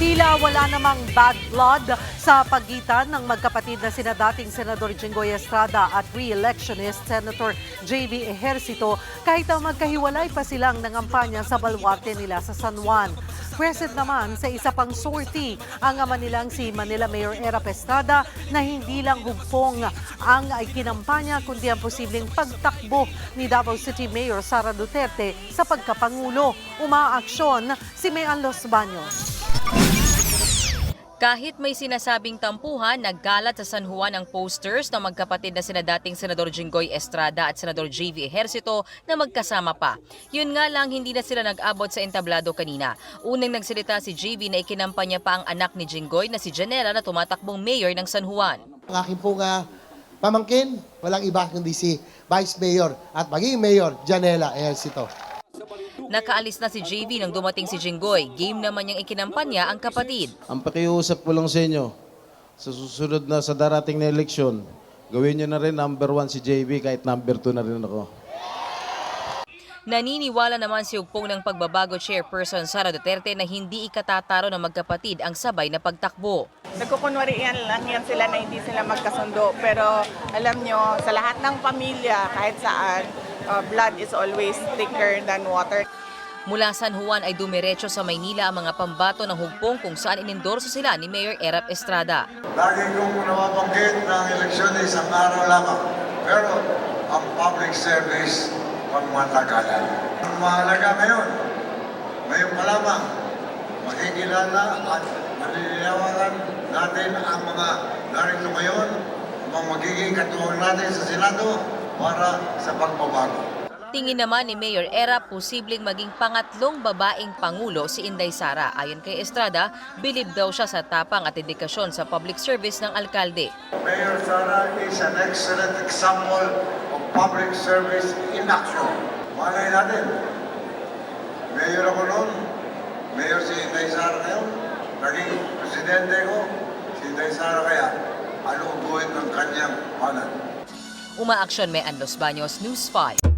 Tila wala namang bad blood sa pagitan ng magkapatid na sina dating Senador Jinggoy Estrada at re-electionist Senator J.V. Ejercito kahit na magkahiwalay pa silang nangampanya sa balwarte nila sa San Juan. Present naman sa isa pang sortie ang ama nilang si Manila Mayor Era Estrada na hindi lang hugpong ang kinampanya kundi ang posibleng pagtakbo ni Davao City Mayor Sara Duterte sa pagkapangulo. Umaaksyon si Mayan Los Baños. Kahit may sinasabing tampuhan, nagkalat sa San Juan ang posters ng magkapatid na sina dating Senador Jinggoy Estrada at Senador JV Ejercito na magkasama pa. Yun nga lang, hindi na sila nag-abot sa entablado kanina. Unang nagsalita si JV na ikinampanya pa ang anak ni Jinggoy na si Janela na tumatakbong mayor ng San Juan. Ang aking pong ah, pamangkin, walang iba kundi si Vice Mayor at maging Mayor Janela Ejercito. Nakaalis na si JV nang dumating si Jinggoy. Game naman niyang ikinampanya ang kapatid. Ang pakiusap ko lang sa inyo, sa susunod na sa darating na eleksyon, gawin nyo na rin number one si JB kahit number two na rin ako. Naniniwala naman si Ugpong ng pagbabago chairperson Sara Duterte na hindi ikatataro ng magkapatid ang sabay na pagtakbo. Nagkukunwari yan lang yan sila na hindi sila magkasundo. Pero alam nyo, sa lahat ng pamilya, kahit saan, uh, blood is always thicker than water. Mula San Juan ay dumiretso sa Maynila ang mga pambato ng hugpong kung saan inendorso sila ni Mayor Erap Estrada. Lagi kong nababanggit na ang eleksyon ay isang araw lamang. Pero ang public service, pagmatagalan. Ang mahalaga ngayon, ngayon pa lamang, makikilala at malilinawagan natin ang mga narito ngayon, ang mga magiging katuwang natin sa Senado para sa pagbabago. Tingin naman ni Mayor Erap posibleng maging pangatlong babaeng pangulo si Inday Sara. Ayon kay Estrada, bilib daw siya sa tapang at dedikasyon sa public service ng alkalde. Mayor Sara is an excellent example of public service in action. Malay natin, mayor ako noon, mayor si Inday Sara ngayon, naging presidente ko, si Inday Sara kaya, alubuhin ng kanyang. Umaaksyon may Anlos Baños, News 5.